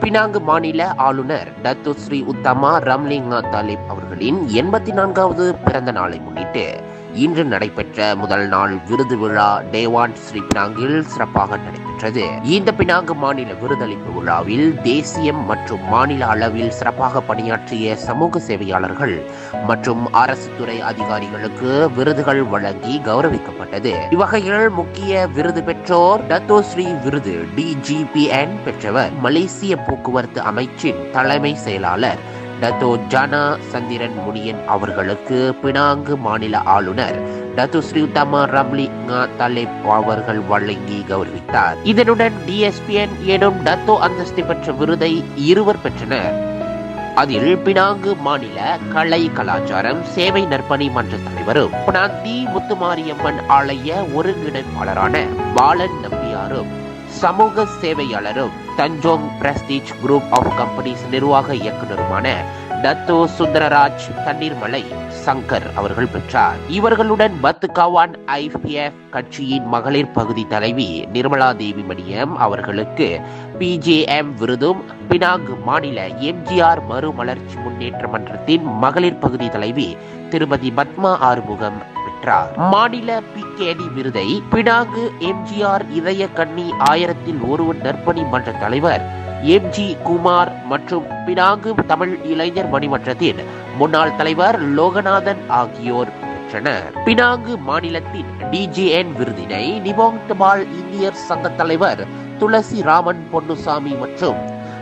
Penang மாநில ஆளுநர் Datuk Sri உத்தமா ரம்லிங்கா தாலிப் அவர்களின் எண்பத்தி நான்காவது பிறந்த நாளை முன்னிட்டு இன்று நடைபெற்ற முதல் நாள் விருது விழா டேவான் ஸ்ரீ பினாங்கில் சிறப்பாக நடைபெற்றது. இந்த பினாங்கு மாநில விருதளிப்பு விழாவில் தேசியம் மற்றும் மாநில அளவில் சிறப்பாக பணியாற்றிய சமூக சேவையாளர்கள் மற்றும் அரசு துறை அதிகாரிகளுக்கு விருதுகள் வழங்கி கௌரவிக்கப்பட்டது. இவ்வகையில் முக்கிய விருது பெற்றோர் தத்தோஸ்ரீ விருது டிஜிபிஎன் பெற்றவர். மலேசிய போக்குவரத்து அமைச்சின் தலைமை செயலாளர் டத்தோ ஜானா சந்திரன் முனியன் அவர்களுக்கு பினாங்கு மாநில ஆளுநர் டத்து ஸ்ரீ தமா ரம்லி தலைப் அவர்கள் வழங்கி கௌரவித்தார். இதனுடன் டிஎஸ்பிஎன் எனும் டத்தோ அந்தஸ்து பெற்ற விருதை இருவர் பெற்றனர். அதில் பினாங்கு மாநில கலை கலாச்சாரம் சேவை நற்பணி மன்ற தலைவரும் பினாந்தி முத்துமாரியம்மன் ஆலய ஒருங்கிணைப்பாளரான பாலன் நம்பியாரும் சமூக சேவையாளரும் Tanjong prestige group of companies நிர்வாக இயக்குநருமான தத்து சுந்தரராஜ் தண்ணீர்மலை சங்கர் அவர்கள் பெற்றார். இவர்களுடன் பத்துகாவான் ஐபிஎஃப் கட்சியின் மகளிர் பகுதி தலைவி நிர்மலா தேவி மணியம் அவர்களுக்கு பிஜேஎம் விருதும் பினாங் மாநில எம்ஜிஆர் மறுமலர்ச்சி முன்னேற்ற மன்றத்தின் மகளிர் பகுதி தலைவி திருமதி பத்மா ஆறுமுகம் பெற்றார். மாநில பிகேடி விருதை பினாங்கு எம்ஜிஆர் இதய கண்ணி ஆயிரத்தில் ஒருவன் நற்பணி மன்ற தலைவர் எம் ஜி குமார் மற்றும் பினாங்கு தமிழ் இளைஞர் மணிமன்றத்தின் முன்னாள் தலைவர் லோகநாதன் ஆகியோர் பெற்றனர். பினாங்கு மாநிலத்தின் டிஜேஎன் விருதினை நிபோங் தபால் இந்தியர் சங்க தலைவர் துளசி ராமன் பொன்னுசாமி மற்றும்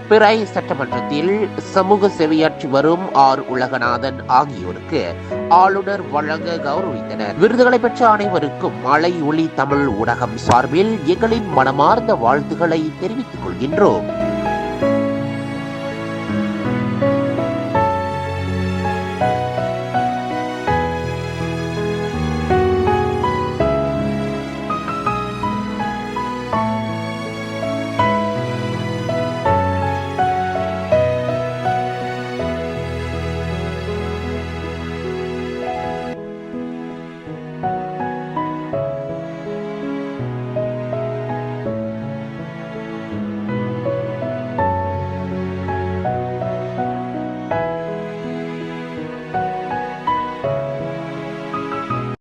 பிறை சட்டமன்றத்தில் சமூக சேவையாற்றி வரும் ஆர் உலகநாதன் ஆகியோருக்கு ஆளுநர் வழங்க கௌரவித்தனர். விருதுகளை பெற்ற அனைவருக்கும் மலை ஒளி தமிழ் ஊடகம் சார்பில் எங்களின் மனமார்ந்த வாழ்த்துக்களை தெரிவித்துக் கொள்கின்றோம்.